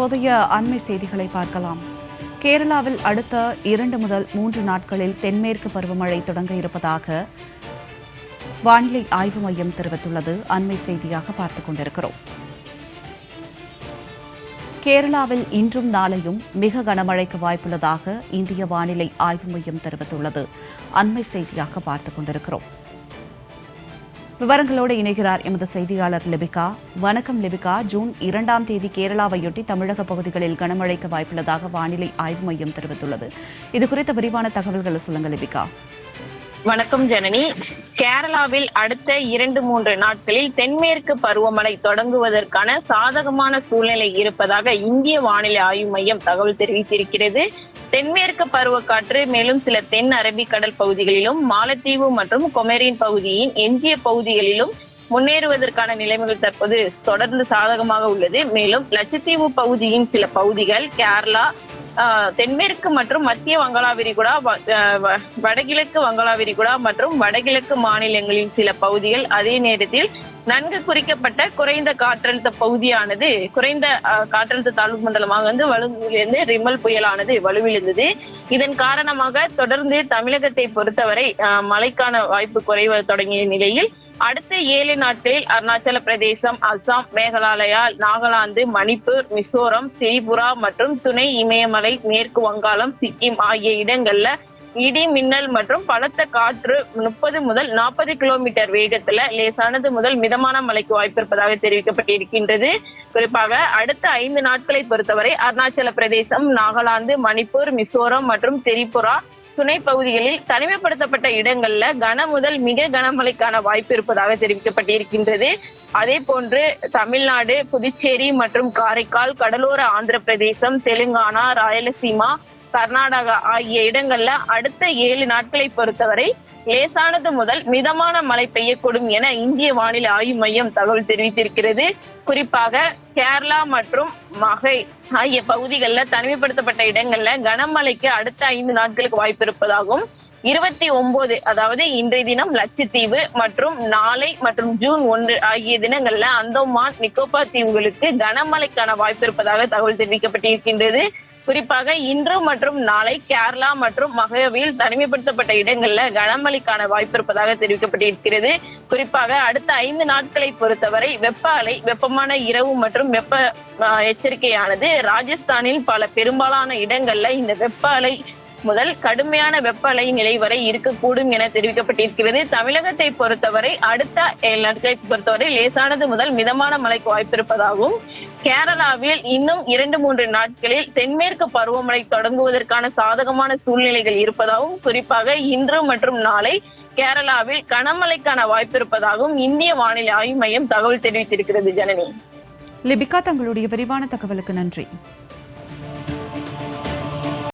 தற்போதைய அண்மை செய்திகளை பார்க்கலாம். கேரளாவில் அடுத்த இரண்டு முதல் மூன்று நாட்களில் தென்மேற்கு பருவமழை தொடங்க இருப்பதாக வானிலை ஆய்வு மையம் தெரிவித்துள்ளது. அண்மை செய்தியாக பார்த்துக் கொண்டிருக்கிறோம். கேரளாவில் இன்றும் நாளையும் மிக கனமழைக்கு வாய்ப்புள்ளதாக இந்திய வானிலை ஆய்வு மையம் தெரிவித்துள்ளது. அண்மை செய்தியாக பார்த்துக் கொண்டிருக்கிறோம். விவரங்களோடு இணைகிறார் எமது செய்தியாளர் லிபிகா. வணக்கம் லிபிகா. ஜூன் இரண்டாம் தேதி கேரளாவையொட்டி தமிழக பகுதிகளில் கனமழைக்கு வாய்ப்புள்ளதாக வானிலை ஆய்வு மையம் தெரிவித்துள்ளது. இது குறித்த விரிவான தகவல்களை சொல்லுங்க லிபிகா. வணக்கம் ஜனனி. கேரளாவில் அடுத்த இரண்டு மூன்று நாட்களில் தென்மேற்கு பருவமழை தொடங்குவதற்கான சாதகமான சூழ்நிலை இருப்பதாக இந்திய வானிலை ஆய்வு மையம் தகவல் தெரிவித்திருக்கிறது. தென்மேற்கு பருவக்காற்று மேலும் சில தென் அரபிக்கடல் பகுதிகளிலும் மாலத்தீவு மற்றும் கொமேரின் பகுதியின் எஞ்சிய பகுதிகளிலும் முன்னேறுவதற்கான நிலைமைகள் தற்போது தொடர்ந்து சாதகமாக உள்ளது. மேலும் லட்சத்தீவு பகுதியின் சில பகுதிகள் கேரளா தென்மேற்கு மற்றும் மத்திய வங்காள விரிகுடா வ- வடகிழக்கு வங்காள விரிகுடா மற்றும் வடகிழக்கு மாநிலங்களின் சில பகுதிகள் அதே நேரத்தில் நன்கு குறிக்கப்பட்ட குறைந்த காற்றழுத்த பகுதியானது குறைந்த காற்றழுத்த தாழ்வு மண்டலமாக வந்து வலுவிலிருந்து ரிமல் புயலானது வலுவிழந்தது. இதன் காரணமாக தொடர்ந்து தமிழகத்தை பொறுத்தவரை ஆஹ், மழைக்கான வாய்ப்பு குறைவ தொடங்கிய நிலையில் அடுத்த ஏழு நாட்களில் அருணாச்சல பிரதேசம் அசாம் மேகாலயா நாகாலாந்து மணிப்பூர் மிசோரம் திரிபுரா மற்றும் துணை இமயமலை மேற்கு வங்காளம் சிக்கிம் ஆகிய இடங்கள்ல இடி மின்னல் மற்றும் பலத்த காற்று முப்பது முதல் நாற்பது கிலோமீட்டர் வேகத்துல லேசானது முதல் மிதமான மழைக்கு வாய்ப்பு இருப்பதாக தெரிவிக்கப்பட்டிருக்கின்றது. குறிப்பாக அடுத்த ஐந்து நாட்களை பொறுத்தவரை அருணாச்சல பிரதேசம் நாகாலாந்து மணிப்பூர் மிசோரம் மற்றும் திரிபுரா துணை பகுதிகளில் தனிமைப்படுத்தப்பட்ட இடங்கள்ல கன முதல் மிக கனமழைக்கான வாய்ப்பு இருப்பதாக தெரிவிக்கப்பட்டிருக்கின்றது. அதே போன்று தமிழ்நாடு புதுச்சேரி மற்றும் காரைக்கால் கடலோர ஆந்திர பிரதேசம் தெலுங்கானா ராயலசீமா கர்நாடகா ஆகிய இடங்கள்ல அடுத்த ஏழு நாட்களை பொறுத்தவரை லேசானது முதல் மிதமான மழை பெய்யக்கூடும் என இந்திய வானிலை ஆய்வு மையம் தகவல் தெரிவித்திருக்கிறது. குறிப்பாக கேரளா மற்றும் மகை ஆகிய பகுதிகளில் தனிமைப்படுத்தப்பட்ட இடங்கள்ல கனமழைக்கு அடுத்த ஐந்து நாட்களுக்கு வாய்ப்பு இருப்பதாகவும் இருபத்தி ஒன்பது அதாவது இன்றைய தினம் லட்சத்தீவு மற்றும் நாளை மற்றும் ஜூன் ஒன்று ஆகிய தினங்கள்ல அந்தோமான் நிக்கோபா தீவுகளுக்கு கனமழைக்கான வாய்ப்பு இருப்பதாக தகவல் தெரிவிக்கப்பட்டிருக்கின்றது. குறிப்பாக இன்று மற்றும் நாளை கேரளா மற்றும் மகவில் தனிமைப்படுத்தப்பட்ட இடங்கள்ல கனமழைக்கான வாய்ப்பு இருப்பதாக தெரிவிக்கப்பட்டிருக்கிறது. குறிப்பாக அடுத்த ஐந்து நாட்களை பொறுத்தவரை வெப்ப அலை வெப்பமான இரவு மற்றும் வெப்ப எச்சரிக்கையானது ராஜஸ்தானில் பல பெரும்பாலான இடங்கள்ல இந்த வெப்ப அலை முதல் கடுமையான வெப்பமலை நிலை வரை இருக்கக்கூடும் என தெரிவிக்கப்பட்டிருக்கிறது. தமிழகத்தை பொறுத்தவரை அடுத்த ஏழு நாட்களை பொறுத்தவரை லேசானது முதல் மிதமான மழைக்கு வாய்ப்பு இருப்பதாகவும் கேரளாவில் இன்னும் இரண்டு மூன்று நாட்களில் தென்மேற்கு பருவமழை தொடங்குவதற்கான சாதகமான சூழ்நிலைகள் இருப்பதாகவும் குறிப்பாக இன்று மற்றும் நாளை கேரளாவில் கனமழைக்கான வாய்ப்பு இருப்பதாகவும் இந்திய வானிலை ஆய்வு மையம் தகவல் தெரிவித்திருக்கிறது. ஜனனி. லிபிகா தங்களுடைய விரிவான தகவலுக்கு நன்றி.